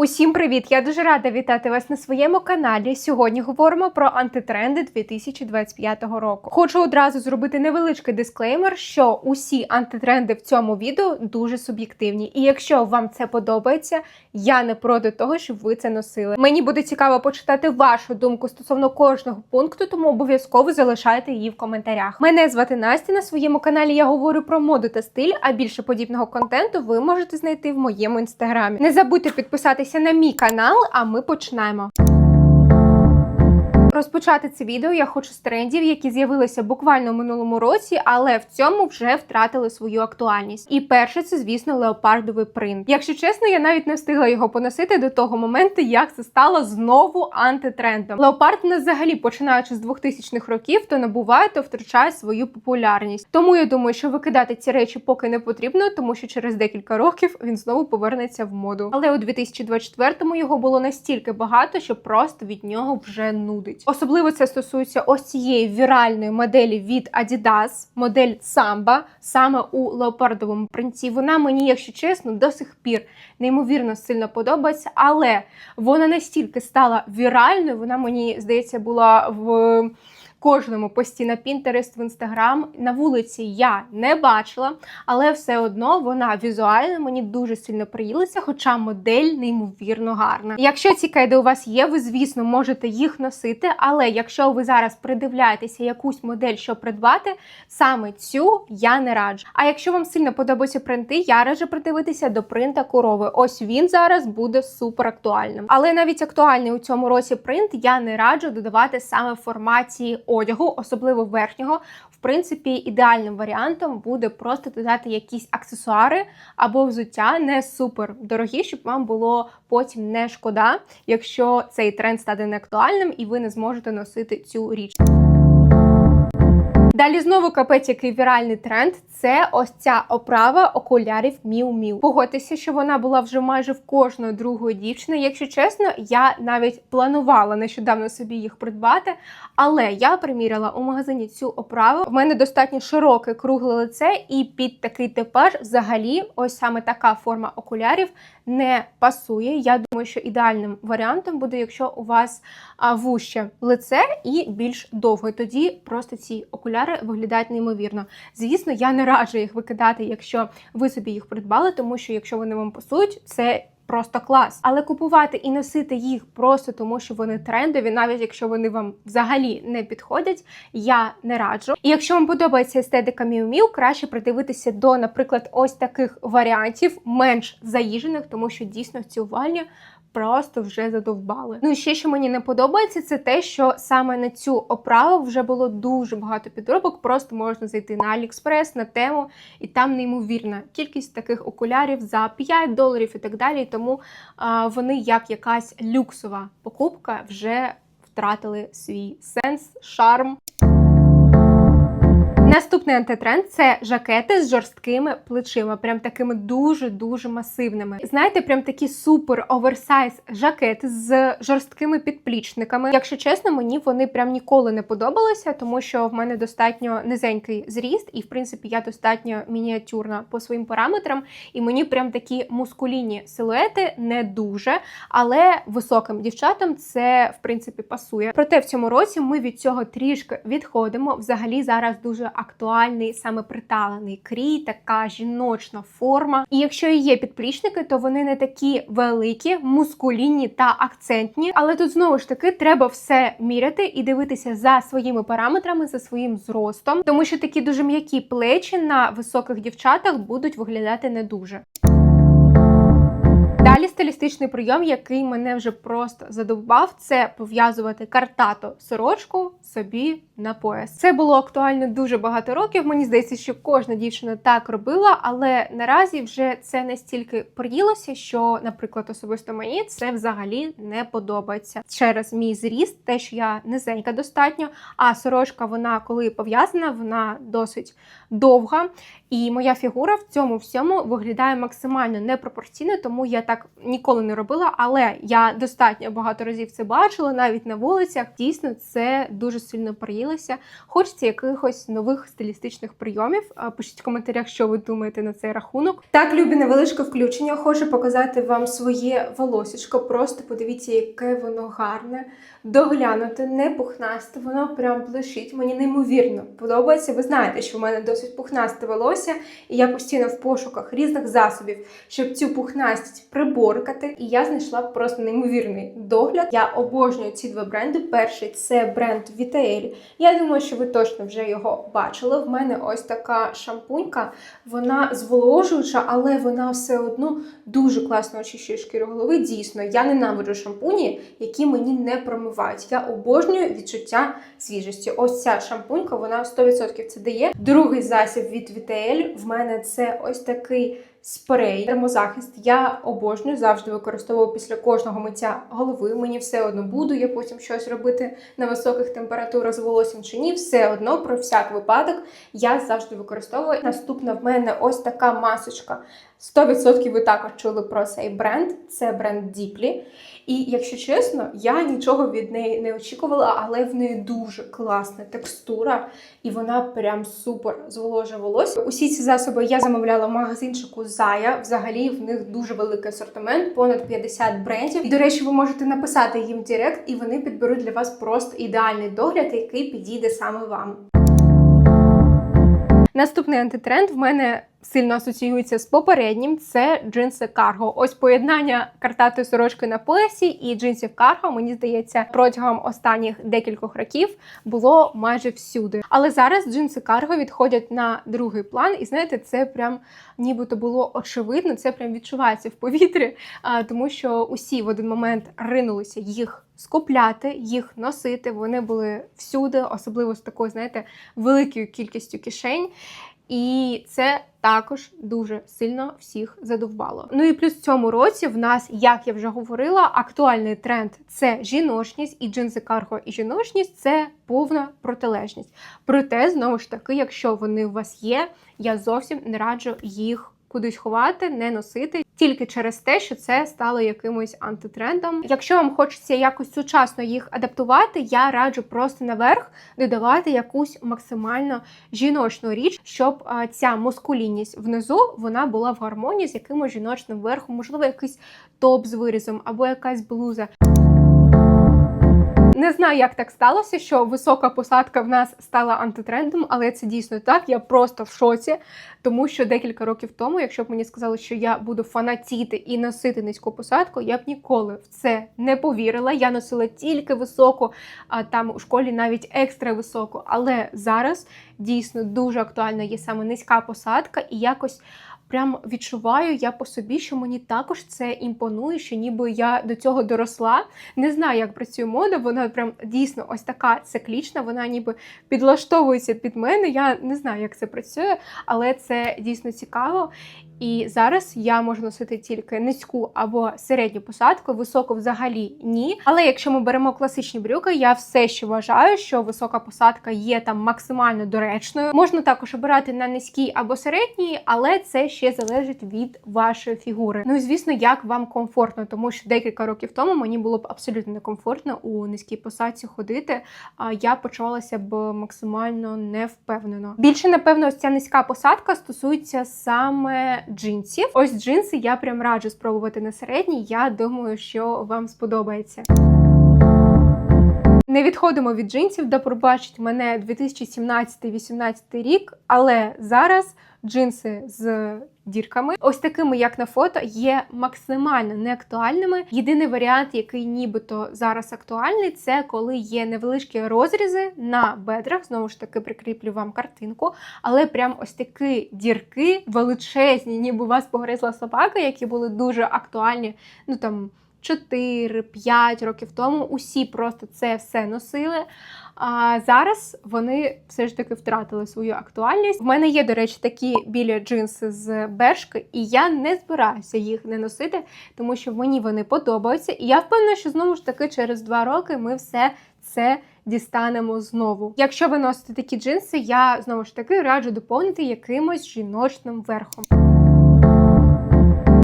Усім привіт! Я дуже рада вітати вас на своєму каналі. Сьогодні говоримо про антитренди 2025 року. Хочу одразу зробити невеличкий дисклеймер, що усі антитренди в цьому відео дуже суб'єктивні. І якщо вам це подобається, я не проти того, щоб ви це носили. Мені буде цікаво почитати вашу думку стосовно кожного пункту, тому обов'язково залишайте її в коментарях. Мене звати Настя. На своєму каналі я говорю про моду та стиль, а більше подібного контенту ви можете знайти в моєму інстаграмі. Не забудьте підписатися на мій канал, а ми починаємо. Розпочати це відео я хочу з трендів, які з'явилися буквально в минулому році, але в цьому вже втратили свою актуальність. І перше, це звісно леопардовий принт. Якщо чесно, я навіть не встигла його поносити до того моменту, як це стало знову антитрендом. Леопард нас взагалі починаючи з 2000-х років, то набуває, то втрачає свою популярність. Тому я думаю, що викидати ці речі поки не потрібно, тому що через декілька років він знову повернеться в моду. Але у 2024-му його було настільки багато, що просто від нього вже нудить. Особливо це стосується ось цієї віральної моделі від Adidas, модель Samba, саме у леопардовому принці. Вона мені, якщо чесно, до сих пір неймовірно сильно подобається, але вона настільки стала віральною, вона мені здається була в. Кожному пості на Pinterest, в Instagram на вулиці я не бачила, але все одно вона візуально мені дуже сильно приїлася, хоча модель неймовірно гарна. Якщо ці кайди у вас є, ви звісно можете їх носити. Але якщо ви зараз придивляєтеся якусь модель, що придбати, саме цю я не раджу. А якщо вам сильно подобаються принти, я раджу придивитися до принта корови. Ось він зараз буде супер актуальним. Але навіть актуальний у цьому році принт я не раджу додавати саме в форматі одягу, особливо верхнього. В принципі, ідеальним варіантом буде просто додати якісь аксесуари або взуття не супер дорогі, щоб вам було потім не шкода, якщо цей тренд стане неактуальним і ви не зможете носити цю річ. Далі знову капець, який віральний тренд. Це ось ця оправа окулярів Miu. Погодьтеся, що вона була вже майже в кожної другої дівчини. Якщо чесно, я навіть планувала нещодавно собі їх придбати, але я приміряла у магазині цю оправу. В мене достатньо широке кругле лице, і під такий типаж взагалі ось саме така форма окулярів не пасує. Я думаю, що ідеальним варіантом буде, якщо у вас вуще лице і більш довге. Тоді просто ці окуляри виглядають неймовірно. Звісно, я не раджу їх викидати, якщо ви собі їх придбали, тому що якщо вони вам пасують, це. Просто клас, але купувати і носити їх просто тому, що вони трендові, навіть якщо вони вам взагалі не підходять, я не раджу. І якщо вам подобається естетика Miu, краще придивитися до, наприклад, ось таких варіантів, менш заїжених, тому що дійсно ці увальні просто вже задовбали. Ну і ще що мені не подобається, це те, що саме на цю оправу вже було дуже багато підробок. Просто можна зайти на AliExpress, на тему, і там неймовірна кількість таких окулярів за 5 доларів і так далі. Тому а, вони, як якась люксова покупка, вже втратили свій сенс, шарм. Наступний антитренд це жакети з жорсткими плечима, прям такими дуже-дуже масивними. Знаєте, прям такі супер оверсайз жакети з жорсткими підплічниками. Якщо чесно, мені вони прям ніколи не подобалися, тому що в мене достатньо низенький зріст, і в принципі я достатньо мініатюрна по своїм параметрам. І мені прям такі мускулінні силуети не дуже. Але високим дівчатам це в принципі пасує. Проте в цьому році ми від цього трішки відходимо. Взагалі зараз дуже актуальний саме приталений крій, така жіночна форма. І якщо є підплічники, то вони не такі великі, мускулінні та акцентні. Але тут знову ж таки треба все міряти і дивитися за своїми параметрами, за своїм зростом, тому що такі дуже м'які плечі на високих дівчатах будуть виглядати не дуже. Далі стилістичний прийом, який мене вже просто задовбав, це пов'язувати картато сорочку собі на пояс. Це було актуально дуже багато років. Мені здається, що кожна дівчина так робила, але наразі вже це настільки приїлося, що, наприклад, особисто мені це взагалі не подобається. Через мій зріст, те, що я низенька достатньо, а сорочка, вона коли пов'язана, вона досить довга. І моя фігура в цьому всьому виглядає максимально непропорційно, тому я так ніколи не робила, але я достатньо багато разів це бачила, навіть на вулицях. Дійсно, це дуже сильно приїлося. Хочеться якихось нових стилістичних прийомів. А, Пишіть в коментарях, що ви думаєте на цей рахунок. Так, любі невеличке включення. Хочу показати вам своє волосечко. Просто подивіться, яке воно гарне, доглянуте, не пухнасте. Воно прям блищить. Мені неймовірно подобається. Ви знаєте, що в мене досить пухнасте волосся, і я постійно в пошуках різних засобів, щоб цю пухнастість приборкати. І я знайшла просто неймовірний догляд. Я обожнюю ці два бренди. Перший це бренд Vitael. Я думаю, що ви точно вже його бачили. В мене ось така шампунька, вона зволожуюча, але вона все одно дуже класно очищує шкіру голови. Дійсно, я ненавиджу шампуні, які мені не промивають. Я обожнюю відчуття свіжості. Ось ця шампунька, вона 100% це дає. Другий засіб від Vitael в мене це ось такий спрей, термозахист. Я обожнюю, завжди використовую після кожного миття голови. Мені все одно буду я потім щось робити на високих температурах з волоссям чи ні. Все одно про всяк випадок я завжди використовую. Наступна в мене ось така масочка. 100% ви також чули про цей бренд. Це бренд Діплі. І якщо чесно, я нічого від неї не очікувала, але в неї дуже класна текстура, і вона прям супер зволожує волосся. Усі ці засоби я замовляла в магазинчику Зая. Взагалі в них дуже великий асортимент, понад 50 брендів. І, до речі, ви можете написати їм в Директ, і вони підберуть для вас просто ідеальний догляд, який підійде саме вам. Наступний антитренд в мене сильно асоціюється з попереднім. Це джинси карго. Ось поєднання картатої сорочки на поясі і джинсів карго, мені здається, протягом останніх декількох років було майже всюди. Але зараз джинси карго відходять на другий план, і знаєте, це прям нібито було очевидно, це прям відчувається в повітрі, тому що усі в один момент ринулися їх. Скупляти, їх носити, вони були всюди, особливо з такою, знаєте, великою кількістю кишень. І це також дуже сильно всіх задовбало. Ну і плюс в цьому році в нас, як я вже говорила, актуальний тренд це жіночність, і джинси карго і жіночність це повна протилежність. Проте, знову ж таки, якщо вони у вас є, я зовсім не раджу їх. Кудись ховати, не носити тільки через те, що це стало якимось антитрендом. Якщо вам хочеться якось сучасно їх адаптувати, я раджу просто наверх додавати якусь максимально жіночну річ, щоб ця мускулінність внизу вона була в гармонії з якимось жіночним верхом, можливо, якийсь топ з вирізом або якась блуза. Не знаю, як так сталося, що висока посадка в нас стала антитрендом, але це дійсно так. Я просто в шоці, тому що декілька років тому, якщо б мені сказали, що я буду фанатіти і носити низьку посадку, я б ніколи в це не повірила. Я носила тільки високу, а там у школі навіть екстра високу. Але зараз дійсно дуже актуальна є саме низька посадка, і якось прям відчуваю я по собі, що мені також це імпонує, що ніби я до цього доросла. Не знаю, як працює мода, вона прям дійсно ось така циклічна, вона ніби підлаштовується під мене. Я не знаю, як це працює, але це дійсно цікаво. І зараз я можу носити тільки низьку або середню посадку, високу взагалі ні. Але якщо ми беремо класичні брюки, я все ще вважаю, що висока посадка є там максимально доречною. Можна також обирати на низькій або середній, але це ще залежить від вашої фігури. Ну і звісно, як вам комфортно, тому що декілька років тому мені було б абсолютно некомфортно у низькій посадці ходити. А я почувалася б максимально невпевнено. Більше напевно, ось ця низька посадка стосується саме джинсів. Ось джинси я прям раджу спробувати на середній. Я думаю, що вам сподобається. Не відходимо від джинсів, де пробачить мене 2017-18 рік, але зараз джинси з дірками, ось такими, як на фото, є максимально неактуальними. Єдиний варіант, який нібито зараз актуальний, це коли є невеличкі розрізи на бедрах. Знову ж таки, прикріплю вам картинку, але прям ось такі дірки величезні, ніби вас погризла собака, які були дуже актуальні. Ну там. 4-5 років тому усі просто це все носили. А зараз вони все ж таки втратили свою актуальність. В мене є, до речі, такі білі джинси з бершки, і я не збираюся їх не носити, тому що мені вони подобаються. І я впевнена, що знову ж таки через два роки ми все це дістанемо знову. Якщо ви носите такі джинси, я знову ж таки раджу доповнити якимось жіночним верхом.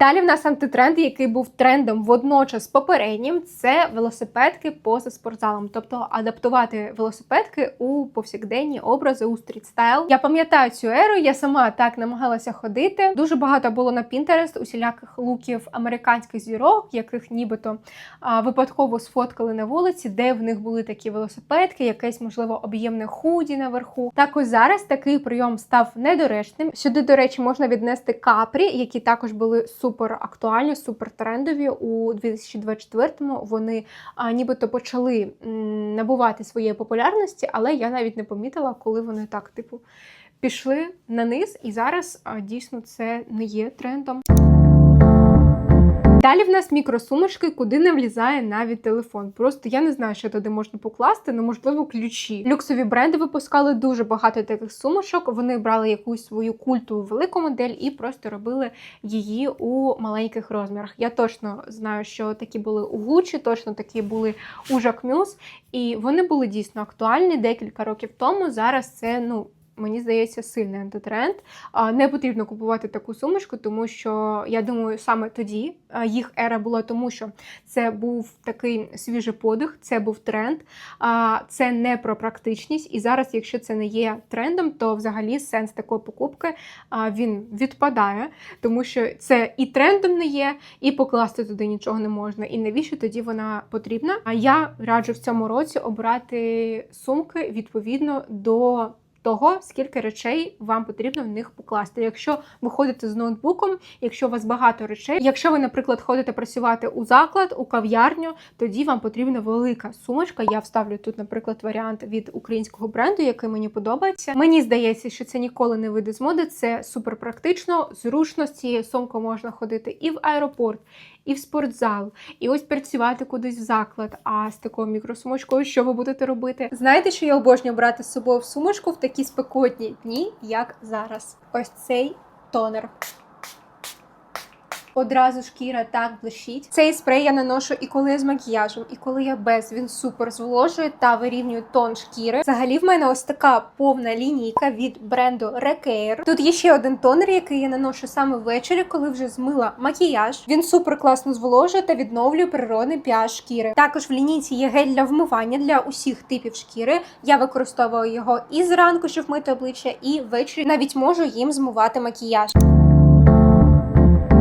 Далі в нас антитренд, який був трендом водночас попереднім, це велосипедки поза спортзалом, тобто адаптувати велосипедки у повсякденні образи у стрітстайл. Я пам'ятаю цю еру, я сама так намагалася ходити. Дуже багато було на Pinterest усіляких луків американських зірок, яких нібито а, випадково сфоткали на вулиці, де в них були такі велосипедки, якесь можливо об'ємне худі наверху. Так ось зараз такий прийом став недоречним. Сюди, до речі, можна віднести капрі, які також були супер актуальні, супер трендові у 2024-му. Вони а, нібито почали набувати своєї популярності, але я навіть не помітила, коли вони так, типу, пішли на низ, і зараз а, дійсно це не є трендом. Далі в нас мікросумочки, куди не влізає навіть телефон. Просто я не знаю, що туди можна покласти, ну можливо, ключі. Люксові бренди випускали дуже багато таких сумочок. Вони брали якусь свою культову велику модель і просто робили її у маленьких розмірах. Я точно знаю, що такі були у Gucci, точно такі були у Jacquemus, і вони були дійсно актуальні декілька років тому. Зараз це ну. Мені здається, сильний антитренд. Не потрібно купувати таку сумочку, тому що я думаю, саме тоді їх ера була, тому що це був такий свіжий подих, це був тренд. Це не про практичність. І зараз, якщо це не є трендом, то взагалі сенс такої покупки він відпадає, тому що це і трендом не є, і покласти туди нічого не можна. І навіщо тоді вона потрібна? А я раджу в цьому році обирати сумки відповідно до того, скільки речей вам потрібно в них покласти. Якщо ви ходите з ноутбуком, якщо у вас багато речей, якщо ви, наприклад, ходите працювати у заклад, у кав'ярню, тоді вам потрібна велика сумочка. Я вставлю тут, наприклад, варіант від українського бренду, який мені подобається. Мені здається, що це ніколи не вийде з моди. Це супер практично, зручно з цією сумкою можна ходити і в аеропорт, і в спортзал, і ось працювати кудись в заклад. А з такою мікросумочкою, що ви будете робити? Знаєте, що я обожнюю брати з собою в сумочку в такі спекотні дні, як зараз. Ось цей тонер. Одразу шкіра так блищить. Цей спрей я наношу і коли з макіяжем, і коли я без. Він супер зволожує та вирівнює тон шкіри. Взагалі в мене ось така повна лінійка від бренду Recare. Тут є ще один тонер, який я наношу саме ввечері, коли вже змила макіяж. Він супер класно зволожує та відновлює природний pH шкіри. Також в лінійці є гель для вмивання для усіх типів шкіри. Я використовую його і зранку, щоб вмити обличчя, і ввечері навіть можу їм змивати макіяж.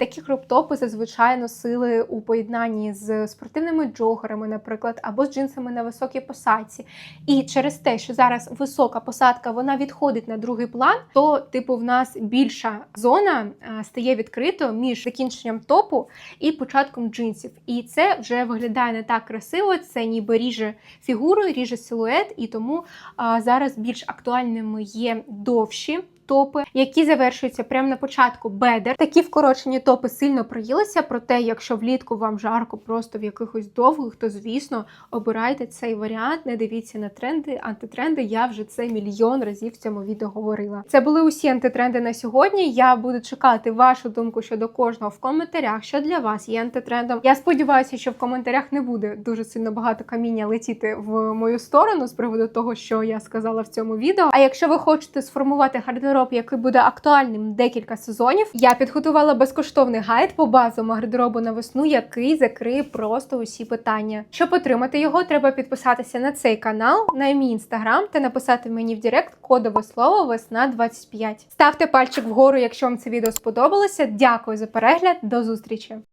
Такі кроптопи зазвичай носили у поєднанні з спортивними джогерами, наприклад, або з джинсами на високій посадці. І через те, що зараз висока посадка вона відходить на другий план, то типу в нас більша зона стає відкрито між закінченням топу і початком джинсів. І це вже виглядає не так красиво. Це ніби ріже фігуру, ріже силует, і тому а, зараз більш актуальними є довші топи, які завершуються прямо на початку бедер. Такі вкорочені топи сильно проїлися. Проте, якщо влітку вам жарко просто в якихось довгих, то звісно обирайте цей варіант. Не дивіться на тренди, антитренди. Я вже це мільйон разів в цьому відео говорила. Це були усі антитренди на сьогодні. Я буду чекати вашу думку щодо кожного в коментарях, що для вас є антитрендом. Я сподіваюся, що в коментарях не буде дуже сильно багато каміння летіти в мою сторону з приводу того, що я сказала в цьому відео. А якщо ви хочете сформувати гардероб, який буде актуальним декілька сезонів, я підготувала безкоштовний гайд по базовому гардеробу на весну, який закриє просто усі питання. Щоб отримати його, треба підписатися на цей канал, на мій інстаграм та написати мені в Директ кодове слово весна 25. Ставте пальчик вгору, якщо вам це відео сподобалося. Дякую за перегляд, до зустрічі!